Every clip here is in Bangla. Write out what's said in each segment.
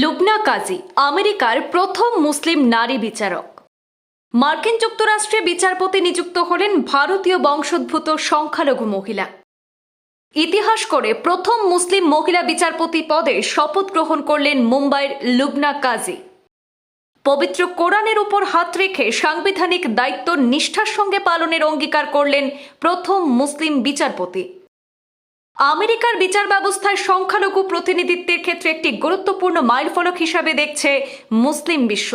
লুবনা কাজী, আমেরিকার প্রথম মুসলিম নারী বিচারক। মার্কিন যুক্তরাষ্ট্রে বিচারপতি নিযুক্ত হলেন ভারতীয় বংশোদ্ভূত সংখ্যালঘু মহিলা। ইতিহাস করে প্রথম মুসলিম মহিলা বিচারপতি পদে শপথ গ্রহণ করলেন মুম্বাইয়ের লুবনা কাজী। পবিত্র কোরআনের উপর হাত রেখে সাংবিধানিক দায়িত্ব নিষ্ঠার সঙ্গে পালনের অঙ্গীকার করলেন প্রথম মুসলিম বিচারপতি। আমেরিকার বিচার ব্যবস্থায় সংখ্যালঘু প্রতিনিধিত্বের ক্ষেত্রে একটি গুরুত্বপূর্ণ মাইলফলক হিসাবে দেখছে মুসলিম বিশ্ব।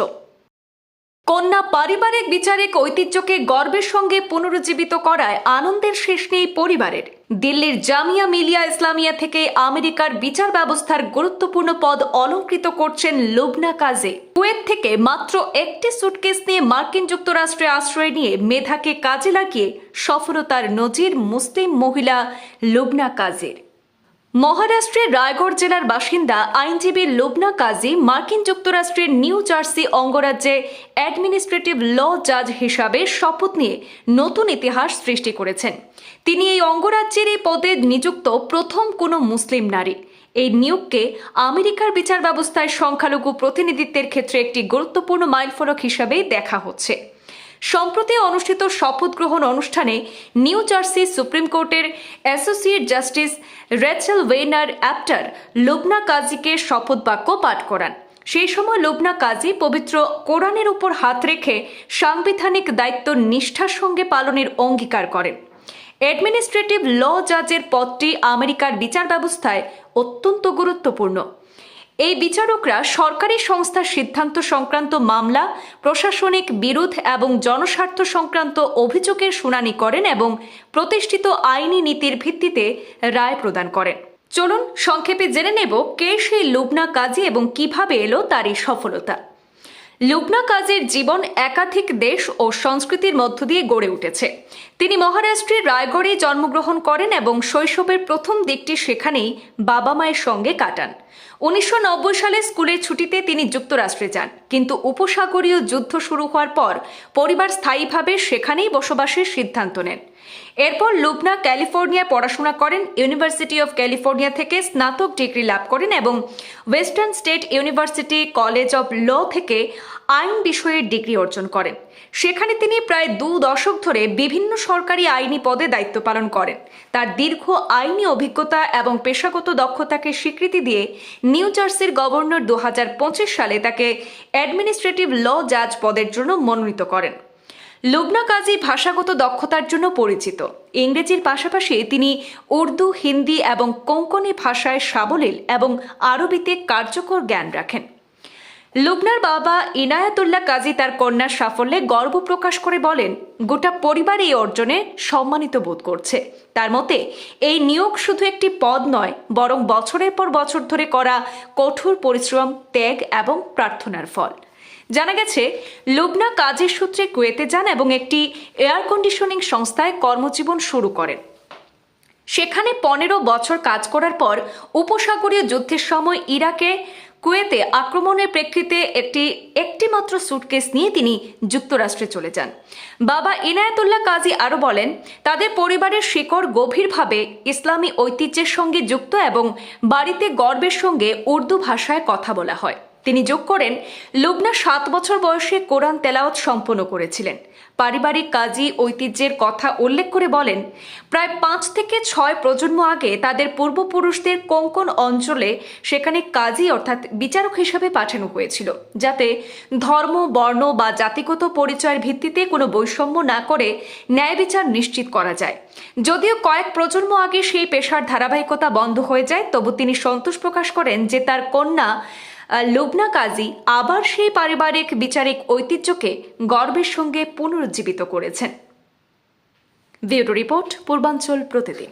কন্যা পারিবারিক বিচারিক ঐতিহ্যকে গর্বের সঙ্গে পুনরুজ্জীবিত করায় আনন্দের শেষ নেই পরিবারের। দিল্লির জামিয়া মিলিয়া ইসলামিয়া থেকে আমেরিকার বিচার ব্যবস্থার গুরুত্বপূর্ণ পদ অলঙ্কৃত করছেন লুবনা কাজে। কুয়েত থেকে মাত্র একটি সুটকেস নিয়ে মার্কিন যুক্তরাষ্ট্রে আশ্রয় নিয়ে মেধাকে কাজে লাগিয়ে সফলতার নজির মুসলিম মহিলা লুবনা কাজের। মহারাষ্ট্রের রায়গড় জেলার বাসিন্দা আইনজীবী লোবনা কাজী মার্কিন যুক্তরাষ্ট্রের নিউ জার্সি অঙ্গরাজ্যে অ্যাডমিনিস্ট্রেটিভ ল জাজ হিসাবে শপথ নিয়ে নতুন ইতিহাস সৃষ্টি করেছেন। তিনি এই অঙ্গরাজ্যের এই পদে নিযুক্ত প্রথম কোনো মুসলিম নারী। এই নিয়োগকে আমেরিকার বিচার ব্যবস্থায় সংখ্যালঘু প্রতিনিধিত্বের ক্ষেত্রে একটি গুরুত্বপূর্ণ মাইলফলক হিসাবেই দেখা হচ্ছে। সম্প্রতি অনুষ্ঠিত শপথ গ্রহণ অনুষ্ঠানে নিউ জার্সি সুপ্রিম কোর্টের associate justice Rachel Wainer Apter Lubna কাজীকে শপথ বাক্য পাঠ করান। সেই সময় লুবনা কাজী পবিত্র কোরআনের উপর হাত রেখে সাংবিধানিক দায়িত্ব নিষ্ঠার সঙ্গে পালনের অঙ্গীকার করেন। অ্যাডমিনিস্ট্রেটিভ ল জাজের পদটি আমেরিকার বিচার ব্যবস্থায় অত্যন্ত গুরুত্বপূর্ণ। এই বিচারকরা সরকারি সংস্থার সিদ্ধান্ত সংক্রান্ত মামলা, প্রশাসনিক বিরোধ এবং জনস্বার্থ সংক্রান্ত অভিযোগের শুনানি করেন এবং প্রতিষ্ঠিত আইনি নীতির ভিত্তিতে রায় প্রদান করেন। চলুন সংক্ষেপে জেনে নেব কে সেই লুবনা কাজী এবং কীভাবে এলো তার এই সফলতা। লুবনা কাজের জীবন একাধিক দেশ ও সংস্কৃতির মধ্য দিয়ে গড়ে উঠেছে। তিনি মহারাষ্ট্রের রায়গড়ে জন্মগ্রহণ করেন এবং শৈশবের প্রথম দিকটি সেখানেই বাবা মায়ের সঙ্গে কাটান। উনিশশো নব্বই সালে স্কুলের ছুটিতে তিনি যুক্তরাষ্ট্রে যান, কিন্তু উপসাগরীয় যুদ্ধ শুরু হওয়ার পর পরিবার স্থায়ীভাবে সেখানেই বসবাসের সিদ্ধান্ত নেন। এরপর লুবনা ক্যালিফোর্নিয়া পড়াশোনা করেন, ইউনিভার্সিটি অফ ক্যালিফোর্নিয়া থেকে স্নাতক ডিগ্রি লাভ করেন এবং Western State University college of law থেকে আইন বিষয়ের ডিগ্রি অর্জন করেন। সেখানে তিনি প্রায় দু দশক ধরে বিভিন্ন সরকারি আইনি পদে দায়িত্ব পালন করেন। তার দীর্ঘ আইনি অভিজ্ঞতা এবং পেশাগত দক্ষতাকে স্বীকৃতি দিয়ে নিউ জার্সির গভর্নর দু হাজার পঁচিশ সালে তাকে অ্যাডমিনিস্ট্রেটিভ ল জাজ পদের জন্য মনোনীত করেন। লুবনা কাজী ভাষাগত দক্ষতার জন্য পরিচিত। ইংরেজির পাশাপাশি তিনি উর্দু, হিন্দি এবং কোঙ্কনি ভাষায় সাবলীল এবং আরবিতে কার্যকর জ্ঞান রাখেন। লুবনার বাবা ইনায়াতুল্লাহ কাজী তার কন্যার সাফল্যে গর্ব প্রকাশ করে বলেন, গোটা পরিবার এই অর্জনে সম্মানিত বোধ করছে। তার মতে, এই নিয়োগ শুধু একটি পদ নয়, বরং বছরের পর বছর ধরে করা কঠোর পরিশ্রম, ত্যাগ এবং প্রার্থনার ফল। জানা গেছে, লুবনা কাজের সূত্রে কুয়েতে যান এবং একটি এয়ার কন্ডিশনিং সংস্থায় কর্মজীবন শুরু করেন। সেখানে পনেরো বছর কাজ করার পর উপসাগরীয় যুদ্ধের সময় ইরাকে কুয়েতে আক্রমণের প্রেক্ষিতে একটি একটিমাত্র সুটকেস নিয়ে তিনি যুক্তরাষ্ট্রে চলে যান। বাবা ইনায়াতুল্লাহ কাজী আরও বলেন, তাদের পরিবারের শিকড় গভীরভাবে ইসলামী ঐতিহ্যের সঙ্গে যুক্ত এবং বাড়িতে গর্বের সঙ্গে উর্দু ভাষায় কথা বলা হয়। তিনি যোগ করেন, লুবনা সাত বছর বয়সে কোরআন তেলাওয়াত সম্পন্ন করেছিলেন। পারিবারিক কাজী ঐতিহ্যের কথা উল্লেখ করে বলেন, প্রায় পাঁচ থেকে ছয় প্রজন্ম আগে তাদের পূর্বপুরুষদের কোঙ্কন অঞ্চলে সেখানে কাজী অর্থাৎ বিচারক হিসাবে পাঠানো হয়েছিল, যাতে ধর্ম, বর্ণ বা জাতিগত পরিচয়ের ভিত্তিতে কোনো বৈষম্য না করে ন্যায় বিচার নিশ্চিত করা যায়। যদিও কয়েক প্রজন্ম আগে সেই পেশার ধারাবাহিকতা বন্ধ হয়ে যায়, তবু তিনি সন্তোষ প্রকাশ করেন যে তার কন্যা লুবনা কাজী আবার সেই পারিবারিক বিচারিক ঐতিহ্যকে গর্বের সঙ্গে পুনরুজ্জীবিত করেছেন। ভিউটো রিপোর্ট, পূর্বাঞ্চল প্রতিদিন।